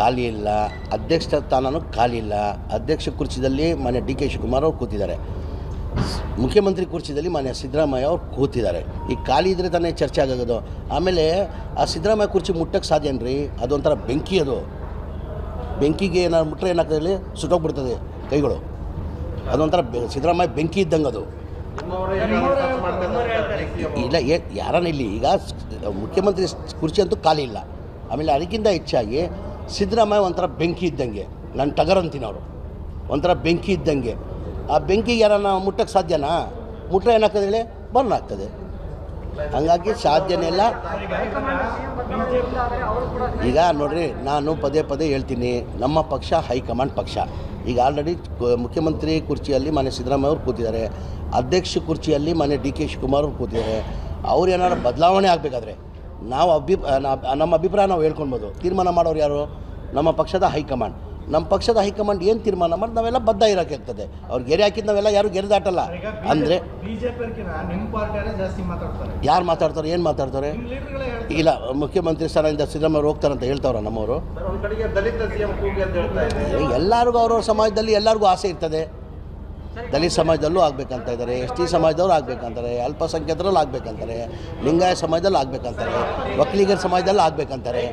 ಖಾಲಿ ಇಲ್ಲ ಅಧ್ಯಕ್ಷ ಸ್ಥಾನನೂ ಖಾಲಿ ಇಲ್ಲ. ಅಧ್ಯಕ್ಷ ಕುರ್ಚಿದಲ್ಲಿ ಮಾನ್ಯ ಡಿ ಕೆ ಶಿವಕುಮಾರ್ ಅವರು ಕೂತಿದ್ದಾರೆ. ಮುಖ್ಯಮಂತ್ರಿ ಕುರ್ಚಿದಲ್ಲಿ ಮಾನ್ಯ ಸಿದ್ದರಾಮಯ್ಯ ಅವರು ಕೂತಿದ್ದಾರೆ. ಈ ಖಾಲಿ ಇದ್ರೆ ತಾನೇ ಚರ್ಚೆ ಆಗೋದು. ಆಮೇಲೆ ಆ ಸಿದ್ದರಾಮಯ್ಯ ಕುರ್ಚಿ ಮುಟ್ಟಕ್ಕೆ ಸಾಧ್ಯನ್ರಿ ಅದೊಂಥರ ಬೆಂಕಿ ಅದು. ಬೆಂಕಿಗೆ ಏನಾದ್ರು ಮುಟ್ಟರೆ ಏನಾಗ್ತದೆ ಹೇಳಿ? ಸುಟ್ಟೋಗ್ಬಿಡ್ತದೆ ಕೈಗಳು. ಅದೊಂಥರ ಸಿದ್ದರಾಮಯ್ಯ ಬೆಂಕಿ ಇದ್ದಂಗೆ ಅದು. ಇಲ್ಲ, ಏ, ಯಾರನ್ನ ಇಲ್ಲಿ ಈಗ ಮುಖ್ಯಮಂತ್ರಿ ಕುರ್ಚಿ ಅಂತೂ ಖಾಲಿ ಇಲ್ಲ. ಆಮೇಲೆ ಅದಕ್ಕಿಂತ ಹೆಚ್ಚಾಗಿ ಸಿದ್ದರಾಮಯ್ಯ ಒಂಥರ ಬೆಂಕಿ ಇದ್ದಂಗೆ ನನ್ನ ಟಗರಂತೀನಿ ಅವರು ಒಂಥರ ಬೆಂಕಿ ಇದ್ದಂಗೆ. ಆ ಬೆಂಕಿಗೆ ಯಾರನ್ನ ಮುಟ್ಟಕ್ಕೆ ಸಾಧ್ಯನಾ? ಮುಟ್ರೆ ಏನಾಗ್ತದೆ ಹೇಳಿ? ಬರ್ನ್ ಆಗ್ತದೆ ಹಂಗಾಗಿ ಸಾಧ್ಯನೇ ಇಲ್ಲ. ಈಗ ನೋಡ್ರಿ, ನಾನು ಪದೇ ಪದೇ ಹೇಳ್ತೀನಿ, ನಮ್ಮ ಪಕ್ಷ ಹೈಕಮಾಂಡ್ ಪಕ್ಷ. ಈಗ ಆಲ್ರೆಡಿ ಮುಖ್ಯಮಂತ್ರಿ ಕುರ್ಚಿಯಲ್ಲಿ ಮನೆ ಸಿದ್ದರಾಮಯ್ಯ ಅವರು ಕೂತಿದ್ದಾರೆ. ಅಧ್ಯಕ್ಷ ಕುರ್ಚಿಯಲ್ಲಿ ಮನೆ ಡಿ ಕೆ ಶಿವಕುಮಾರ್ ಅವರು ಕೂತಿದ್ದಾರೆ. ಅವ್ರು ಏನಾದ್ರು ಬದಲಾವಣೆ ಆಗಬೇಕಾದ್ರೆ? ನಾವು ಅಭಿ ನಮ್ಮ ಅಭಿಪ್ರಾಯ ನಾವು ಹೇಳ್ಕೊಳ್ಬೋದು. ತೀರ್ಮಾನ ಮಾಡೋರು ಯಾರು? ನಮ್ಮ ಪಕ್ಷದ ಹೈಕಮಾಂಡ್. ನಮ್ಮ ಪಕ್ಷದ ಹೈಕಮಾಂಡ್ ಏನು ತೀರ್ಮಾನ ಮಾಡಿ ನಾವೆಲ್ಲ ಬದ್ಧ ಇರೋಕೆ ಆಗ್ತದೆ. ಅವ್ರು ಗೆರೆ ಹಾಕಿದ್ದು ನಾವೆಲ್ಲ ಯಾರು ಗೆರೆ ದಾಟಲ್ಲ. ಅಂದರೆ ಬಿಜೆಪಿ ನಿಮ್ಮ ಪಾರ್ಟಿಯವರೇ ಜಾಸ್ತಿ ಮಾತಾಡ್ತಾರೆ. ಯಾರು ಮಾತಾಡ್ತಾರೆ ಏನು ಮಾತಾಡ್ತಾರೆ? ಇಲ್ಲ ಮುಖ್ಯಮಂತ್ರಿ ಸ್ಥಾನದಿಂದ ಸಿದ್ದರಾಮಯ್ಯ ಅಂತ ಹೇಳ್ತಾವ್ರ ನಮ್ಮವರು. ಒಂದ್ ಕಡೆಗೆ ದಲಿತ ಸಿಎಂ ಕೂಗಿ ಅಂತ ಹೇಳ್ತಾ ಇದೆ ಎಲ್ಲರಿಗೂ ಅವ್ರವ್ರ ಸಮಾಜದಲ್ಲಿ ಎಲ್ಲರಿಗೂ ಆಸೆ ಇರ್ತದೆ. ದಲಿತ ಸಮಾಜದಲ್ಲೂ ಆಗಬೇಕಂತ ಇದ್ದಾರೆ, ಎಸ್ ಟಿ ಸಮಾಜದವ್ರು ಆಗಬೇಕಂತಾರೆ, ಅಲ್ಪಸಂಖ್ಯಾತರಲ್ಲಿ ಆಗಬೇಕಂತಾರೆ, ಲಿಂಗಾಯತ ಸಮಾಜದಲ್ಲಿ ಆಗಬೇಕಂತಾರೆ ಒಕ್ಕಲಿಗರ ಸಮಾಜದಲ್ಲಿ ಆಗ್ಬೇಕಂತಾರೆ.